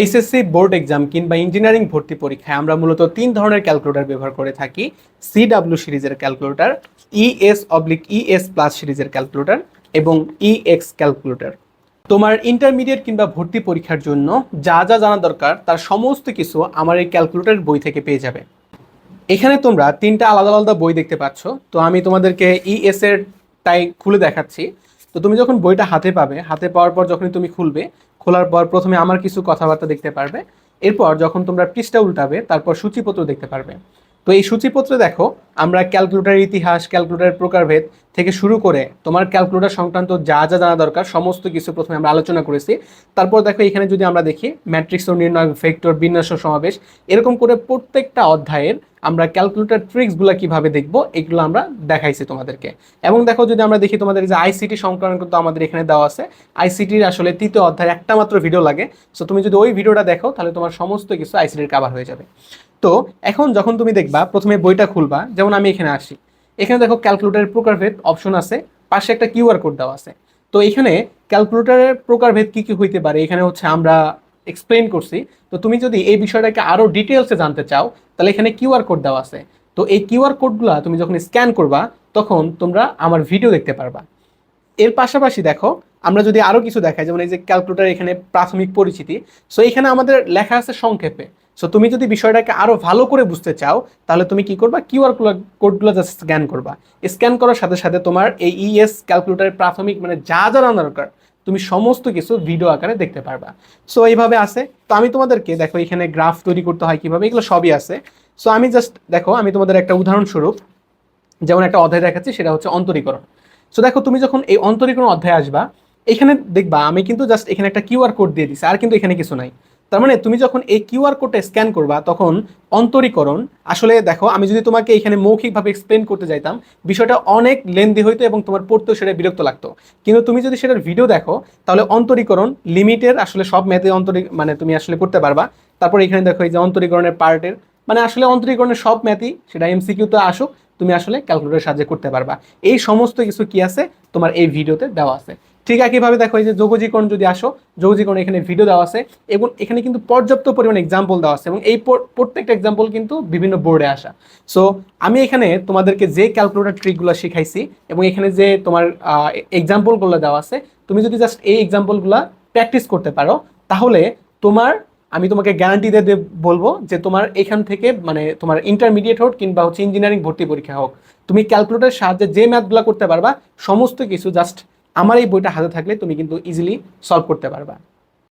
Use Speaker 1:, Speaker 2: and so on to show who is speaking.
Speaker 1: HSC board exam কিংবা engineering ভর্তি পরীক্ষায় আমরা মূলত তিন ধরনের ক্যালকুলেটর ব্যবহার করে থাকি। সিডাব্লিউ সিরিজের calculator ES oblique ES plus সিরিজের ক্যালকুলেটর এবং ইএক্স ক্যালকুলেটর। তোমার ইন্টারমিডিয়েট কিংবা ভর্তি পরীক্ষার জন্য যা যা জানা দরকার তার সমস্ত কিছু আমার এই ক্যালকুলেটর বই থেকে পেয়ে যাবে। এখানে তোমরা তিনটা আলাদা আলাদা বই দেখতে পাচ্ছ। তো আমি তোমাদেরকে ইএস এর টাই খুলে দেখাচ্ছি। তো তুমি যখন বইটা হাতে পাবে, হাতে পাওয়ার পর যখনই তুমি খুলবে খোলার পর প্রথমে আমার কিছু কথাবার্তা দেখতে পারবে। এরপর যখন তোমরা পৃষ্ঠা উল্টাবে, তারপর সূচিপত্র দেখতে পারবে। তো এই সূচিপত্রে দেখো, আমরা ক্যালকুলেটারের ইতিহাস, ক্যালকুলেটারের প্রকারভেদ থেকে শুরু করে তোমার ক্যালকুলেটার সংক্রান্ত যা যা জানা দরকার, সমস্ত কিছু প্রথমে আমরা আলোচনা করেছি। তারপর দেখো, এখানে যদি আমরা দেখি ম্যাট্রিক্স ও নির্ণয় ভেক্টর বিন্যাস ও সমাবেশ, এরকম করে প্রত্যেকটা অধ্যায়ের আমরা ক্যালকুলেটার ট্রিক্সগুলো কীভাবে দেখব, এগুলো আমরা দেখাইছি তোমাদেরকে। এবং দেখো, যদি আমরা দেখি তোমাদের যে আইসিটি সংক্রান্ত আমাদের এখানে দেওয়া আছে আইসিটির আসলে তৃতীয় অধ্যায়ের একটা মাত্র ভিডিও লাগে। সো তুমি যদি ওই ভিডিওটা দেখো, তাহলে তোমার সমস্ত কিছু আইসিটির কাভার হয়ে যাবে। তো, এখন যখন তুমি দেখবা, প্রথমে বইটা খুলবা। যেমন আমি এখানে আসি। এখানে দেখো ক্যালকুলেটারের প্রকারভেদ অপশন আছে, পাশে একটা কিউআর কোড দেওয়া আছে। তো এখানে ক্যালকুলেটারের প্রকারভেদ কি কি হইতে পারে? এখানে হচ্ছে আমরা এক্সপ্লেন করছি। তো তুমি যদি এই বিষয়টাকে আরও ডিটেলসে জানতে চাও, তাহলে এখানে কিউআর কোড দেওয়া আছে। তো এই কিউআর কোডগুলো তুমি যখন স্ক্যান করবা, তখন তোমরা আমার ভিডিও দেখতে পারবা। এর পাশাপাশি দেখো, আমরা যদি আরও কিছু দেখাই, যেমন এই যে ক্যালকুলেটার এখানে প্রাথমিক পরিচিতি সো এখানে আমাদের লেখা আছে সংক্ষেপে। সো তুমি যদি বিষয়টাকে আরও ভালো করে বুঝতে চাও, তাহলে তুমি কি করবা? কিউআর কোডগুলো জাস্ট স্ক্যান করবা। স্ক্যান করার সাথে সাথে তোমার এই ইএস ক্যালকুলেটারের প্রাথমিক মানে যা যা জানা দরকার, তুমি সমস্ত কিছু ভিডিও আকারে দেখতে পারবা। সো এইভাবে আছে। তো আমি তোমাদেরকে দেখো এখানে গ্রাফ তৈরি করতে হয় কীভাবে, এগুলো সবই আছে। সো আমি জাস্ট দেখো, আমি তোমাদের একটা উদাহরণস্বরূপ, যেমন একটা অধ্যায় দেখাচ্ছি, সেটা হচ্ছে অন্তরীকরণ। সো দেখো তুমি যখন এই অন্তরীকরণ অধ্যায়ে আসবা, এখানে দেখবা আমি কিন্তু জাস্ট এখানে একটা কিউআর কোড দিয়ে দিছি, আর কিন্তু এখানে কিছু নাই। তার মানে তুমি যখন এই কিউআর কোডটা স্ক্যান করবা, তখন অন্তরীকরণ, আসলে দেখো, আমি যদি তোমাকে এখানে মৌখিকভাবে এক্সপ্লেন করতে যাইতাম, বিষয়টা অনেক লেন্দি হইতো এবং তোমার পড়তেও সেটা বিরক্ত লাগতো। কিন্তু তুমি যদি সেটার ভিডিও দেখো, তাহলে অন্তরীকরণ লিমিটের আসলে সব ম্যাথে অন্তরী মানে তুমি আসলে করতে পারবা। তারপর এখানে দেখো এই যে অন্তরীকরণের পার্টের মানে আসলে অন্তরীকরণের সব ম্যাথই সেটা এমসিকিউতে আসুক, তুমি আসলে ক্যালকুলেটরের সাহায্যে করতে পারবা। এই সমস্ত কিছু কি আছে? তোমার এই ভিডিওতে দেওয়া আছে। ঠিক একইভাবে দেখো এই যে যোগজীকরণ যদি আসো, যোগজীকরণ এখানে ভিডিও দেওয়া আছে এবং এখানে কিন্তু পর্যাপ্ত পরিমাণ এক্সাম্পল দেওয়া আছে এবং এই প্রত্যেকটা এক্সাম্পল কিন্তু বিভিন্ন বোর্ডে আসা। সো আমি এখানে তোমাদেরকে যে ক্যালকুলেটর ট্রিকগুলো শিখাইছি এবং এখানে যে তোমার এক্সাম্পলগুলো দেওয়া আছে, তুমি যদি জাস্ট এই এক্সাম্পলগুলো প্র্যাকটিস করতে পারো, তাহলে তোমার, আমি তোমাকে গ্যারান্টি দিয়ে বলব যে তোমার এখান থেকে মানে তোমার ইন্টারমিডিয়েট হোক কিংবা হচ্ছে ইঞ্জিনিয়ারিং ভর্তি পরীক্ষা হোক, তুমি ক্যালকুলেটারের সাহায্যে যে ম্যাথগুলো করতে পারবা, সমস্ত কিছু জাস্ট আমার এই বইটা হাতে থাকলে তুমি কিন্তু ইজিলি সলভ করতে পারবা।